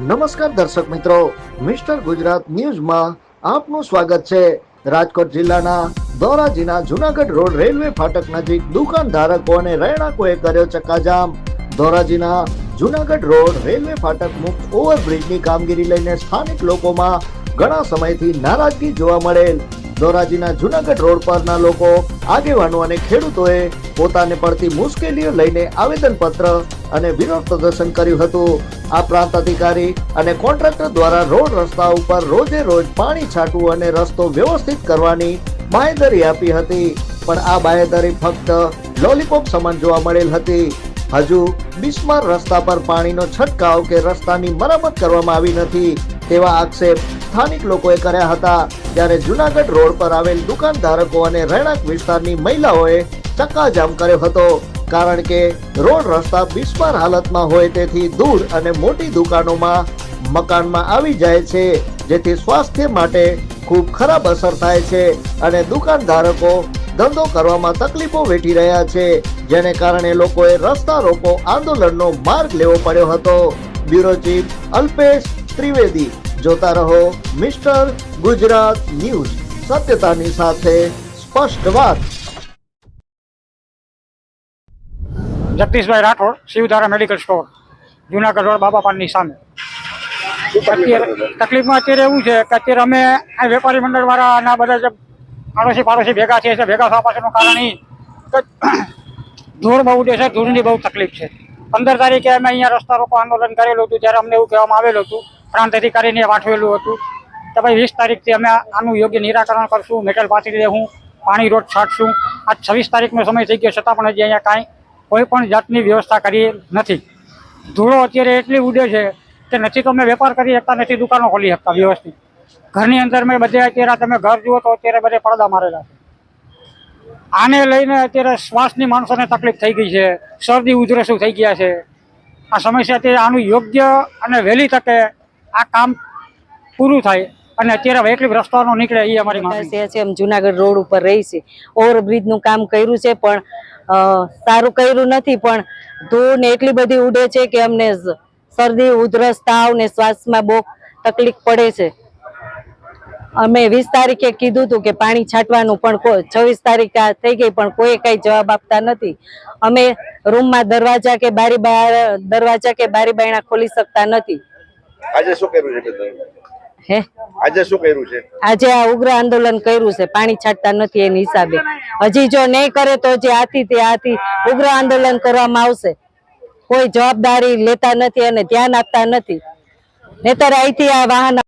નમસ્કાર દર્શક મિત્રો, મિસ્ટર ગુજરાત ન્યૂઝમાં આપનું સ્વાગત છે. રાજકોટ જિલ્લાના ધોરાજીના જુનાગઢ રોડ રેલવે ફાટક નજીક દુકાન ધારકો અને રહેણાંકોએ કર્યો ચક્કાજામ. ધોરાજીના જુનાગઢ રોડ રેલવે ફાટક મુક્ત ઓવરબ્રિજની કામગીરી લઈને સ્થાનિક લોકોમાં ઘણા સમયથી નારાજગી જોવા મળેલ. ધોરાજીના જુનાગઢ રોડ પરના લોકો, આગેવાનો અને ખેડૂતોએ પોતાને પડતી મુશ્કેલીઓ લઈને આવેદનપત્ર અને વિરોધ પ્રદર્શન કર્યું હતું. આ પ્રાંત અધિકારી અને કોન્ટ્રાક્ટર દ્વારા રોડ રસ્તા ઉપર રોજે રોજ પાણી છાંટવું અને રસ્તો વ્યવસ્થિત કરવાની બાંયધરી આપી હતી. પણ આ બાંયધરી ફક્ત લોલીપોપ સમાન જોવા મળેલ હતી. હજુ બિસ્માર રસ્તા પર પાણીનો છંટકાવ કે રસ્તાની મરામત કરવામાં આવી નથી. તેવા આક્ષેપ સ્થાનિક લોકોએ કર્યા હતા. જ્યારે જુનાગઢ રોડ પર આવેલ દુકાનધારકો અને રહેણાંક વિસ્તારની મહિલાઓએ ચક્કાજામ કર્યો હતો. કારણ કે રોડ રસ્તા બિસ્માર હાલતમાં હોય તેથી દૂર અને મોટી દુકાનોમાં મકાનમાં આવી જાય છે, જેથી સ્વાસ્થ્ય માટે ખૂબ ખરાબ અસર થાય છે અને દુકાનધારકો ધંધો કરવામાં તકલીફો વેઠી રહ્યા છે, જેને કારણે લોકોએ રસ્તા રોકો આંદોલનનો માર્ગ લેવો પડ્યો હતો. બ્યુરો ચીફ અલ્પેશ ત્રિવેદી જોતા રહો મિસ્ટર ગુજરાત ન્યૂઝ સત્યતાની સાથે સ્પષ્ટ વાત. Jagdishbhai Rathod, Shivdhara medical store, Junagadh road Baba પાનની સામે તકલીફમાં અત્યારે એવું છે કે અત્યારે અમે વેપારી મંડળ વાળા ના બધા જે પાડોશી પાડોશી ભેગા છે, ભેગા થવા પાછળનું કારણ એ ધૂળ બહુ ઉડે છે, ધૂળની બહુ તકલીફ છે. પંદર તારીખે અમે અહીંયા રસ્તા રોકો આંદોલન કરેલું હતું, ત્યારે અમને એવું કહેવામાં આવેલું હતું પ્રાંત અધિકારીને પાઠવેલું હતું કે ભાઈ વીસ તારીખથી અમે આનું યોગ્ય નિરાકરણ કરશું મેટલ પાથરી દેવું, પાણી રોડ છાંટશું. આજ છવ્વીસ તારીખનો સમય થઈ ગયો છતાં પણ હજી અહીંયા કાંઈ કોઈ પણ જાતની વ્યવસ્થા કરી નથી. ધૂળો અત્યારે એટલી ઉડે છે કે નથી તો અમે વેપાર કરી શકતા નથી, દુકાનો ખોલી શકતા વ્યવસ્થિત. ઘરની અંદર મેં બધે અત્યારે તમે ઘર જુઓ તો અત્યારે બધે પડદા મારેલા છે. આને લઈને અત્યારે શ્વાસની માણસોને તકલીફ થઈ ગઈ છે, શરદી ઉધરસું થઈ ગયા છે. આ સમસ્યા અત્યારે આનું યોગ્ય અને વહેલી તકે આ કામ પૂરું થાય અને અત્યારે એટલી રસ્તાનો નીકળે એ અમારી માંગણી છે. છે એમ જુનાગઢ રોડ ઉપર રહી છે. ઓવરબ્રિજનું કામ કર્યું છે પણ સારું કર્યું નથી પણ ધૂળ ને એટલી બધી ઉડે છે કે અમને શરદી ઉધરસ તાવ ને શ્વાસમાં બહુ તકલીફ પડે છે. અમે વીસ તારીખે કીધું હતું કે પાણી છાંટવાનું પણ છવ્વીસ તારીખ થઈ ગઈ પણ કોઈ કઈ જવાબ આપતા નથી. અમે રૂમમાં દરવાજા કે બારી દરવાજા કે બારી બાયણા ખોલી શકતા નથી. આજે શું કર્યું છે હે? આજે શું કર્યું છે? આજે આ ઉગ્ર આંદોલન કર્યું છે પાણી છાંટતા નથી એની હિસાબે. હજી જો નહીં કરે તો જે આથી તે આથી ઉગ્ર આંદોલન કરવામાં આવશે. કોઈ જવાબદારી લેતા નથી અને ધ્યાન આપતા નથી. નહીતર અહીંથી આ વાહન